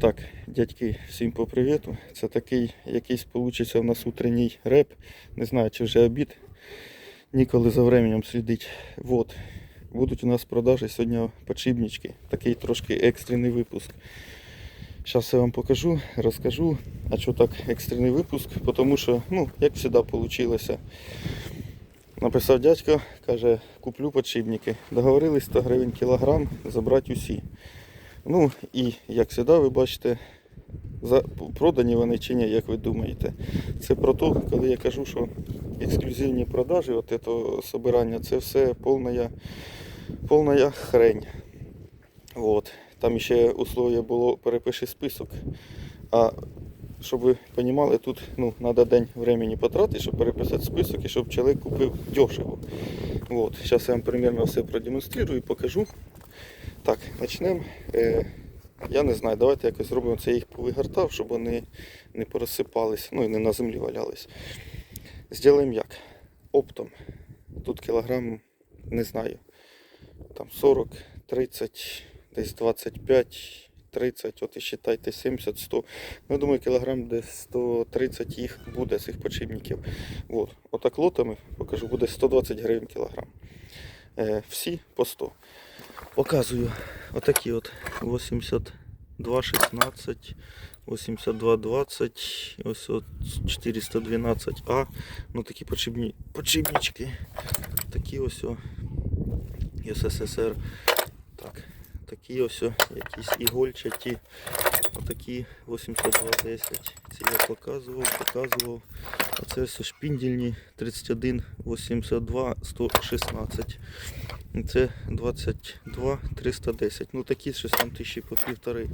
Так, дядьки, всім по привіту. Це такий якийсь получиться у нас утренній реп. Не знаю, чи вже обід. Ніколи за временем слідить. Вот. Будуть у нас продажі сьогодні подшипнички. Такий трошки екстрений випуск. Зараз я вам покажу, розкажу. А що так екстрений випуск? Тому що, ну, як завжди вийшло. Написав дядько, каже, куплю подшипники. Договорились 100 гривень кілограм, забрати усі. Ну і як завжди, ви бачите, за, продані вони чи ні, як ви думаєте. Це про те, коли я кажу, що ексклюзивні продажі, от це собирання, це все повна, повна хрень. От. Там ще условие було перепиши список. А щоб ви розуміли, тут ну, треба день времени потратити, щоб переписати список і щоб чоловік купив дешево. Зараз я вам примерно все продемонструю і покажу. Так, почнемо. Е, я не знаю, давайте якось зробимо це я їх повигортав, щоб вони не порозсипались, ну і не на землі валялись. Зробимо як? Оптом. Тут кілограм, не знаю, там 40, 30, десь 25, 30, от і считайте 70, 100. Ну, я думаю, кілограм десь 130 їх буде цих подшипників. От. Отак лотами покажу, буде 120 гривень кілограм. Е, всі по 100. Показую отакі от 82, 16, 82, 20, ось от 412А. Ну такі почібні, подшипнички. Такі ось о, СССР. Так, такі ось якісь ігольчаті. Отакі 8210. Ці я показував, показував. А це все шпіндільні 31, 82, 116. Це 22 310. Ну такі щось там тисячі по півтори.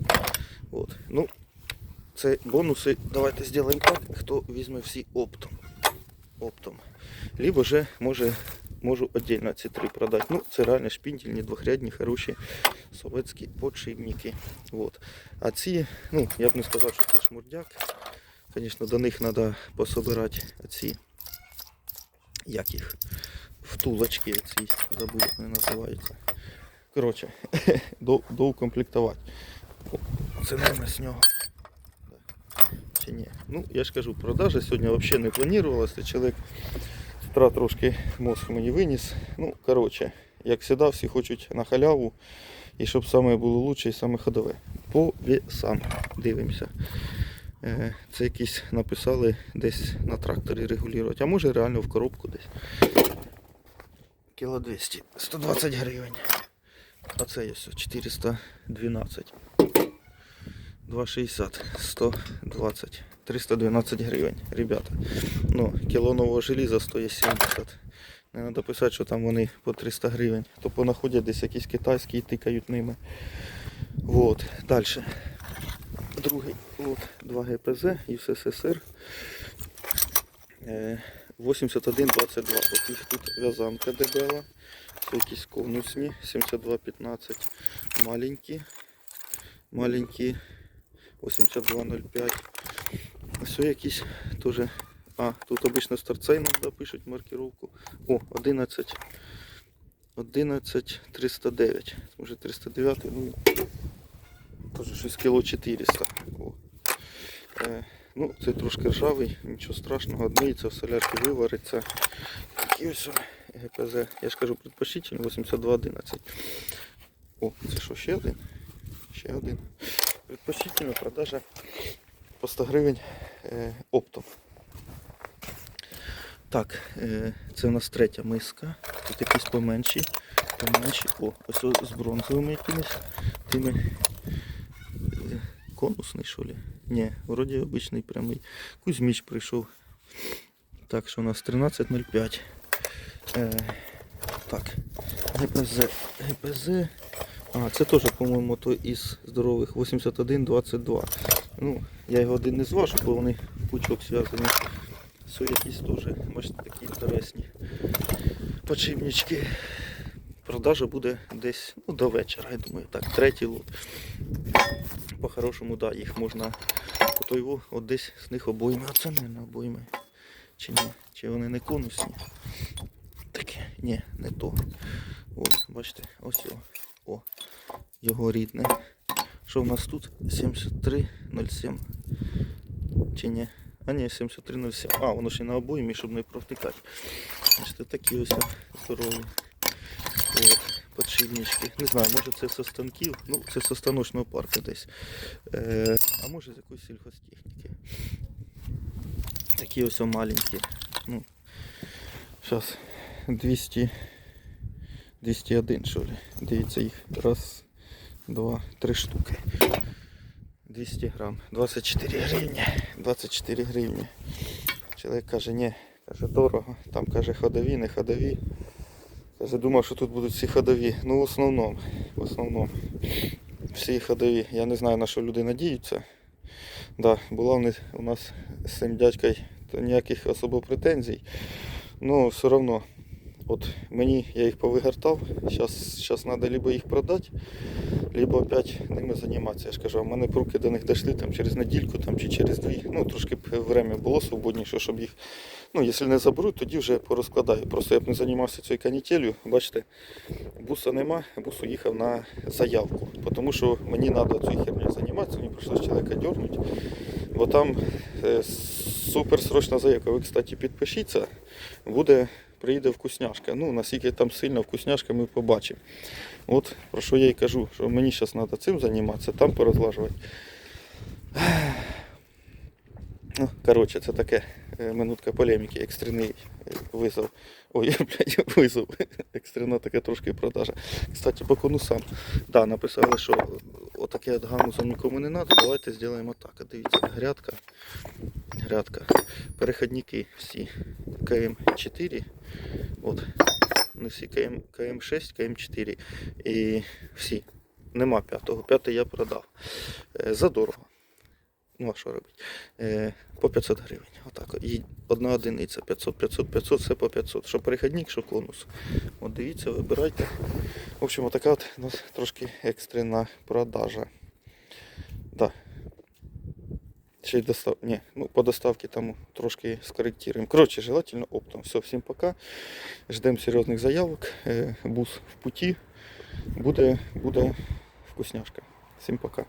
От. Ну, це бонуси. Давайте зробимо так, хто візьме всі оптом. Оптом. Либо же може можу віддільно ці три продати. Ну, це реально шпіндільні, двохрядні, хороші совєтські подшипники. Вот. А ці, ну, я б не сказав, що це шмурдяк. Звісно, до них треба пособирати ці, як їх, втулочки ці, забув, вони називаються. Коротше, доукомплектувати. Це номер з нього. Чи ні? Ну, я ж кажу, продажа сьогодні взагалі не планувалася. Чоловік з трошки мозг мені виніс. Ну, коротше, як завжди, всі хочуть на халяву. І щоб саме було лучше і саме ходове. По весам дивимося. Е, Це якісь написали десь на тракторі регулювати, а може реально в коробку десь. Кіло 200, 120 гривень. А це є все 412. 260, 120, 312 гривень. Ребята, ну, кіло нового желіза стоїть 70. Не треба писати, що там вони по 300 гривень. То понаходять десь якісь китайські і тикають ними. Вот. Далі. Другий лот 2 ГПЗ і СССР. Е, 8122. От їх тут в'язанка дебела. Це якісь конусні. 7215. Маленькі. Маленькі. 8205. Все якісь теж. А, тут обично з торцейном пишуть маркировку. О, 11. 11 309. Може 309, ну теж щось кіло 400. О. Е, ну, це трошки ржавий, нічого страшного, одмиється, в солярці вивариться. Такі ось ГПЗ. Я ж кажу, предпочтительно 8211. О, це що, ще один? Ще один. Предпочтительно продажа по 100 гривень е, оптом. Так, е, це у нас третя миска. Тут якісь поменші. Поменші. О, ось з бронзовими якимись. Тими. е, Конусний, що ли? Ні, вроді обичний прямий. Кузьміч прийшов. Так, що у нас 13.05. Е, так, ГПЗ. ГПЗ. А, це теж, по-моєму, той із здорових 8122. Ну, я його один не зважу, бо вони в пучок зв'язані. Все якісь теж, бачите, такі інтересні подшипнички. Продажа буде десь ну, до вечора, я думаю. Так, третій лот. По-хорошому, да, їх можна по той от десь з них обойми. А це не обойми. Чи ні? Чи вони не конусні? Таке, ні, не то. От, бачите, ось його. О, його рідне. Що у нас тут? 7307. Чи ні? А ні, 7307. А, воно ще на обоймі, щоб не провтикати. Значить, такі ось здорові. От, подшипнички. Не знаю, може це со станків, ну це со станочного парку десь. Е, а може з якоїсь сільхозтехніки. Такі ось маленькі. Ну, зараз 200, 201, що ли. Дивіться їх. Раз, два, три штуки. 200 грам. 24 гривні. 24 гривні. Чоловік каже, ні, каже, дорого. Там каже ходові, не ходові. Каже, думав, що тут будуть всі ходові. Ну, в основному, в основному. Всі ходові. Я не знаю, на що люди надіються. Да, була у нас з цим дядькою ніяких особо претензій. Ну, все одно, от мені я їх повигортав. Зараз треба либо їх продати, либо опять ними займатися. Я ж кажу, а в мене б руки до них дійшли там, через недільку там, чи через дві. Ну, трошки б время було свободніше, щоб їх. Ну, якщо не заберуть, тоді вже порозкладаю. Просто я б не займався цією канітелью. Бачите, буса нема, бус уїхав на заявку. Тому що мені треба цією хернею займатися, мені прийшлося чоловіка дернути. Бо там е, супер срочна заявка. Ви, кстати, підпишіться, буде, приїде вкусняшка. Ну, наскільки там сильно вкусняшка, ми побачимо. От про що я і кажу, що мені зараз треба цим займатися, там порозлажувати. Ну, коротше, це таке е, минутка полеміки, екстрений е, визов. Ой, блядь, визов. Екстрена така трошки продажа. Кстати, по конусам. Да, написали, що отаке от ганусом нікому не треба. Давайте зробимо так. Дивіться, грядка. Грядка. Переходники всі. КМ4. От. Не всі КМ, КМ6, КМ4. І всі. Нема п'ятого. П'ятий я продав. Е, Задорого. Ну, а що робити? Е, по 500 гривень. Отак. І одна одиниця. 500, 500, 500, все по 500. Що перехідник, що конус. От дивіться, вибирайте. В общем, отака от у нас трошки екстрена продажа. Да. Ще достав... Ні, ну, по доставці там трошки скоректуємо. Коротше, желательно оптом. Все, всім пока. Ждемо серйозних заявок. Е, Бус в путі. Буде, буде вкусняшка. Всім пока.